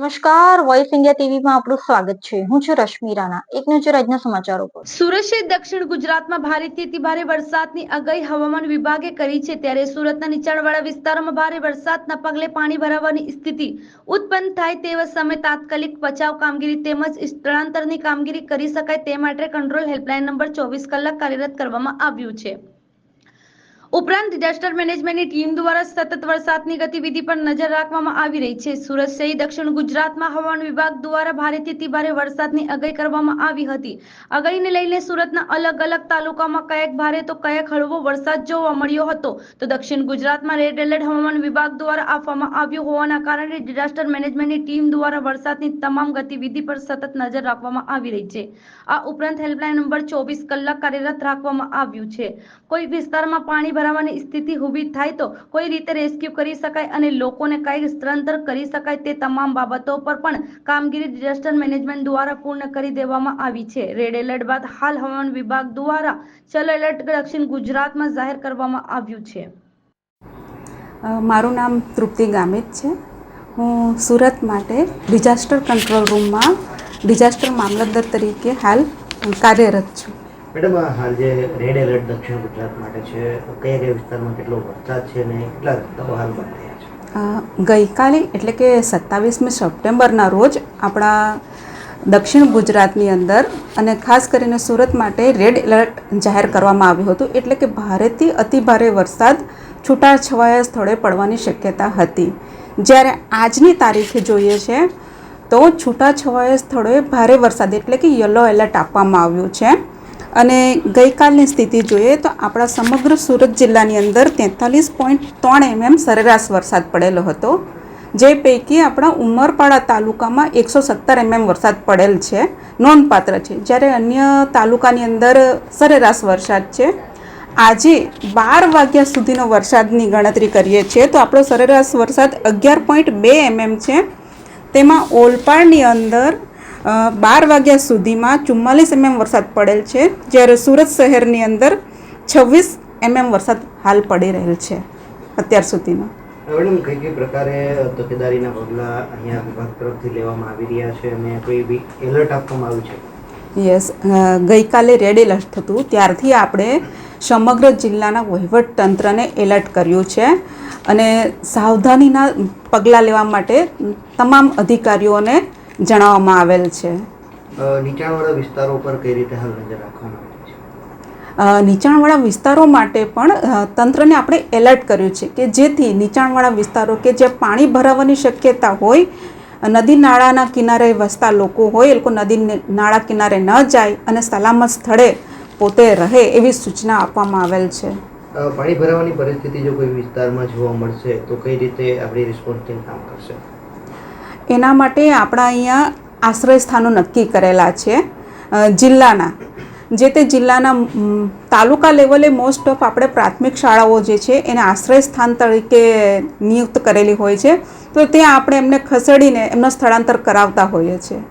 નમસ્કાર voice India ટીવીમાં આપણું સ્વાગત છે. હું છું રશ્મિ રાણા. એક નજર આજના સમાચારો પર. સુરતે દક્ષિણ ગુજરાતમાં ભારેથી અતિ ભારે વરસાદની આગાહી હવામાન વિભાગે કરી છે. ત્યારે સુરતના નીચાણવાળા વિસ્તારોમાં ભારે વરસાદના પગલે પાણી ભરાવાની સ્થિતિ ઉત્પન્ન થાય તેવા સમયે તાત્કાલિક બચાવ કામગીરી તેમજ સ્થળાંતરની કામગીરી કરી શકાય તે માટે કંટ્રોલ હેલ્પલાઇન નંબર ચોવીસ કલાક કાર્યરત કરવામાં આવ્યું છે. ઉપરાંત ડિઝાસ્ટર મેનેજમેન્ટની ટીમ દ્વારા સતત વરસાદની ગતિવિધિ પર નજર રાખવામાં આવી રહી છે. સુરત સહિત દક્ષિણ ગુજરાતમાં હવામાન વિભાગ દ્વારા ભારેથી અતિ ભારે વરસાદની આગાહી કરવામાં આવી હતી. આગાહીને લઈને સુરતના અલગ અલગ તાલુકામાં કયાક ભારે તો કયાક હળવો વરસાદ જોવા મળ્યો હતો. તો દક્ષિણ ગુજરાતમાં રેડ એલર્ટ હવામાન વિભાગ દ્વારા આપવામાં આવ્યું હોવાના કારણે ડિઝાસ્ટર મેનેજમેન્ટની ટીમ દ્વારા વરસાદની તમામ ગતિવિધિ પર સતત નજર રાખવામાં આવી રહી છે. આ ઉપરાંત હેલ્પલાઇન નંબર ચોવીસ કલાક કાર્યરત રાખવામાં આવ્યું છે. કોઈ વિસ્તારમાં પાણી ભરાવાની સ્થિતિ ઊભી થાય તો કોઈ રીતે રેસ્ક્યુ કરી શકાય અને લોકોને કઈ સ્થળાંતર કરી શકાય તે તમામ બાબતો પર પણ કામગીરી ડિઝાસ્ટર મેનેજમેન્ટ દ્વારા પૂર્ણ કરી દેવામાં આવી છે. રેડ એલર્ટ બાદ હાલ હવામાન વિભાગ દ્વારા ચલો એલર્ટ દક્ષિણ ગુજરાતમાં જાહેર કરવામાં આવ્યું છે. મારું નામ તૃપ્તિ ગામિત છે. હું સુરત માટે ડિઝાસ્ટર કંટ્રોલ રૂમમાં ડિઝાસ્ટર મામલતદાર તરીકે હાલ કાર્યરત છું. મેડમ હાલ જે રેડ એલર્ટ દક્ષિણ ગુજરાત માટે છે કયા કયા વિસ્તારમાં કેટલો વરસાદ છે અને કેટલા રસ્તાઓ હાલ બંધ થયા છે? ગઈકાલે એટલે કે સત્તાવીસમી સપ્ટેમ્બરના રોજ આપણા દક્ષિણ ગુજરાતની અંદર અને ખાસ કરીને સુરત માટે રેડ એલર્ટ જાહેર કરવામાં આવ્યું હતું. એટલે કે ભારેથી અતિ ભારે વરસાદ છૂટાછવાયા સ્થળે પડવાની શક્યતા હતી. જ્યારે આજની તારીખે જોઈએ છે, તો છૂટાછવાયા સ્થળોએ ભારે વરસાદ એટલે કે યલો એલર્ટ આપવામાં આવ્યું છે. અને ગઈકાલની સ્થિતિ જોઈએ તો આપણા સમગ્ર સુરત જિલ્લાની અંદર તેતાલીસ પોઈન્ટ ત્રણ એમએમ સરેરાશ વરસાદ પડેલો હતો. જે પૈકી આપણા ઉમરપાડા તાલુકામાં એકસો સત્તર એમએમ વરસાદ પડેલ છે. નોંધપાત્ર છે. જ્યારે અન્ય તાલુકાની અંદર સરેરાશ વરસાદ છે. આજે બાર વાગ્યા સુધીનો વરસાદની ગણતરી કરીએ છીએ તો આપણો સરેરાશ વરસાદ અગિયાર પોઈન્ટ બે એમએમ છે. તેમાં ઓલપાડની અંદર બાર વાગ્યા સુધીમાં ચુમ્માલીસ એમએમ વરસાદ પડેલ છે જ્યારે સુરત શહેરની અંદર છવ્વીસ એમએમ વરસાદ હાલ પડી રહેલ છે અત્યાર સુધીમાં. મેડમ કઈ કઈ પ્રકારે તકેદારીના પગલાં અહીંયા વિભાગ તરફથી લેવામાં આવી રહ્યા છે અને કોઈ બી એલર્ટ આપવામાં આવ્યું છે? યસ ગઈકાલે રેડ એલર્ટ થતું ત્યારથી આપણે સમગ્ર જિલ્લાના વહીવટ તંત્રને એલર્ટ કર્યું છે અને સાવધાનીના પગલાં લેવા માટે તમામ અધિકારીઓને જણાવવામાં આવેલ છે. નીચાણવાળા વિસ્તારો પર કઈ રીતે હાલ નજર રાખવામાં નીચાણવાળા વિસ્તારો માટે પણ તંત્રને આપણે એલર્ટ કર્યું છે કે જેથી નીચાણવાળા વિસ્તારો કે જે પાણી ભરાવાની શક્યતા હોય નદી નાળાના કિનારે વસતા લોકો હોય એ લોકો નદી નાળા કિનારે ન જાય અને સલામત સ્થળે પોતે રહે એવી સૂચના આપવામાં આવેલ છે. પાણી ભરાવાની પરિસ્થિતિ જો કોઈ વિસ્તારમાં જોવા મળશે તો કઈ રીતે આપણી રિસ્પોન્સ ટીમ કામ કરશે? એના માટે આપણા અહીંયા આશ્રય સ્થાનો નક્કી કરેલા છે. જિલ્લાના. જે તે જિલ્લાના તાલુકા લેવલે મોસ્ટ ઓફ આપણે પ્રાથમિક શાળાઓ જે છે એને આશ્રય સ્થાન તરીકે નિયુક્ત કરેલી હોય છે. તો ત્યાં આપણે એમને ખસેડીને એમનો સ્થળાંતર કરાવતા હોઈએ છીએ.